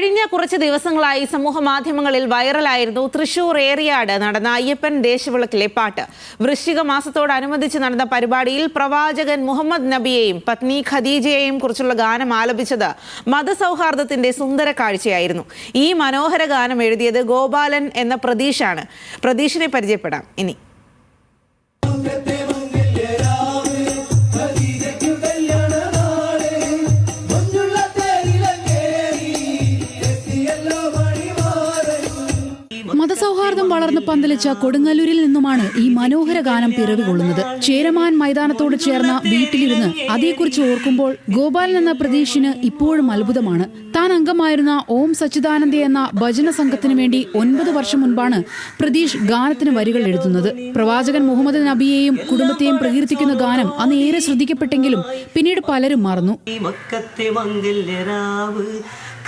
കഴിഞ്ഞ കുറച്ച് ദിവസങ്ങളായി സമൂഹ മാധ്യമങ്ങളിൽ വൈറലായിരുന്നു തൃശൂർ ഏറിയാട് നടന്ന അയ്യപ്പൻ ദേശവിളക്കിലെ പാട്ട്. വൃശ്ചിക മാസത്തോടനുബന്ധിച്ച് നടന്ന പരിപാടിയിൽ പ്രവാചകൻ മുഹമ്മദ് നബിയെയും പത്നി ഖദീജയെയും കുറിച്ചുള്ള ഗാനം ആലപിച്ചത് മതസൗഹാർദ്ദത്തിന്റെ സുന്ദര കാഴ്ചയായിരുന്നു. ഈ മനോഹര ഗാനം എഴുതിയത് ഗോപാലൻ എന്ന പ്രതീഷാണ്. പ്രതീഷിനെ പരിചയപ്പെടാം. ഇനി. മതസൗഹാർദ്ദം വളർന്ന് പന്തലിച്ച കൊടുങ്ങല്ലൂരിൽ നിന്നുമാണ് ഈ മനോഹര ഗാനം പിറവികൊള്ളുന്നത്. ചേരമാൻ മൈതാനത്തോട് ചേർന്ന വീട്ടിലിരുന്ന് അതേക്കുറിച്ച് ഓർക്കുമ്പോൾ ഗോപാലൻ എന്ന പ്രതീക്ഷിന് ഇപ്പോഴും അത്ഭുതമാണ്. താൻ അംഗമായിരുന്ന ഓം സച്ചിദാനന്ദ എന്ന ഭജന സംഘത്തിനു വേണ്ടി ഒൻപത് വർഷം മുൻപാണ് പ്രതീഷ് ഗാനത്തിന് വരികൾ എഴുതുന്നത്. പ്രവാചകൻ മുഹമ്മദ് നബിയെയും കുടുംബത്തെയും പ്രകീർത്തിക്കുന്ന ഗാനം അന്ന് ഏറെ ശ്രദ്ധിക്കപ്പെട്ടെങ്കിലും പിന്നീട് പലരും മറന്നു.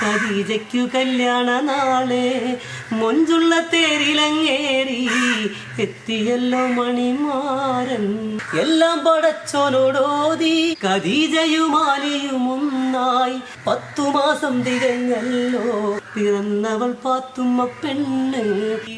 മക്കത്തെ കല്യാണ നാളെ മൊഞ്ചുള്ള തേരിലങ്ങേറി എത്തിയല്ലോ മണിമാരൻ. എല്ലാം പടച്ചോനോടോതി ഖദീജയുമാലിയും ഒന്നായി പത്തു മാസം തികഞ്ഞല്ലോ.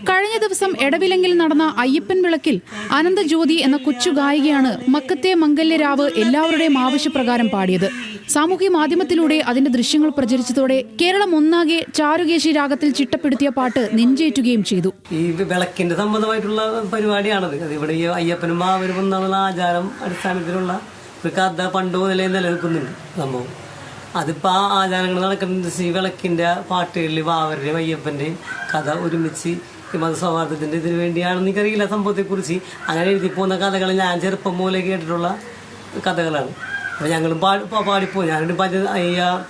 കഴിഞ്ഞ ദിവസം എടവിലെങ്കിൽ നടന്ന അയ്യപ്പൻ വിളക്കിൽ അനന്തജ്യോതി എന്ന കൊച്ചു ഗായികയാണ് മക്കത്തെ മംഗല്യരാവ് എല്ലാവരുടെയും ആവശ്യപ്രകാരം പാടിയത്. സാമൂഹ്യ മാധ്യമത്തിലൂടെ അതിന്റെ ദൃശ്യങ്ങൾ പ്രചരിച്ചതോടെ കേരളം ഒന്നാകെ ചാരുകേശി രാഗത്തിൽ ചിട്ടപ്പെടുത്തിയ പാട്ട് നെഞ്ചേറ്റുകയും ചെയ്തു. ഈ വിളക്കിന്റെ സംബന്ധമായിട്ടുള്ള പരിപാടിയാണത്. അത് ഇവിടെ ഈ അയ്യപ്പനും മാവരും എന്നുള്ള ആചാരം അടിസ്ഥാനത്തിലുള്ള ഒരു കഥ പണ്ട് മുതലേ നിലനിൽക്കുന്നുണ്ട് സംഭവം. അതിപ്പോൾ ആ ആചാരങ്ങൾ നടക്കുന്നത് ശ്രീ വിളക്കിന്റെ പാട്ടുകളിൽ വാവരുടെയും അയ്യപ്പന്റെയും കഥ ഒരുമിച്ച് ഈ മതസൗഹാർദ്ദത്തിന്റെ ഇതിനു വേണ്ടിയാണെന്ന് എനിക്കറിയില്ല സംഭവത്തെക്കുറിച്ച്. അങ്ങനെ എഴുതി പോകുന്ന കഥകൾ ഞാൻ ചെറുപ്പം മൂലം കേട്ടിട്ടുള്ള കഥകളാണ്. അപ്പോൾ ഞങ്ങളും പാടി പാടിപ്പോയി. ഞാനൊരു ഭജ അയ്യ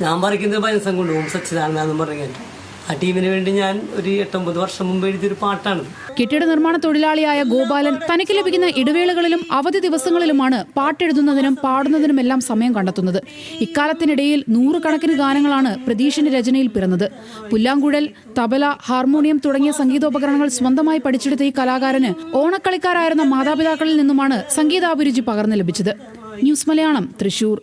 ഞാൻ പറിക്കുന്നത് ഭജനസം കൊണ്ടുപോകും സച്ചിദാനന്ദ പറഞ്ഞു കേട്ടു ആ ടീമിന് വേണ്ടി ഞാൻ ഒരു എട്ടൊമ്പത് വർഷം മുമ്പ് എഴുതിയൊരു പാട്ടാണ്. കെട്ടിട നിർമ്മാണ തൊഴിലാളിയായ ഗോപാലൻ തനിക്ക് ലഭിക്കുന്ന ഇടവേളകളിലും അവധി ദിവസങ്ങളിലുമാണ് പാട്ടെഴുതുന്നതിനും പാടുന്നതിനുമെല്ലാം സമയം കണ്ടെത്തുന്നത്. ഇക്കാലത്തിനിടയിൽ നൂറുകണക്കിന് ഗാനങ്ങളാണ് പ്രതീഷിന്റെ രചനയിൽ പിറന്നത്. പുല്ലാങ്കുഴൽ തബല ഹാർമോണിയം തുടങ്ങിയ സംഗീതോപകരണങ്ങൾ സ്വന്തമായി പഠിച്ചെടുത്ത ഈ കലാകാരന് ഓണക്കളിക്കാരായിരുന്ന മാതാപിതാക്കളിൽ നിന്നുമാണ് സംഗീതാഭിരുചി പകർന്നു ലഭിച്ചത്. ന്യൂസ് മലയാളം തൃശൂർ.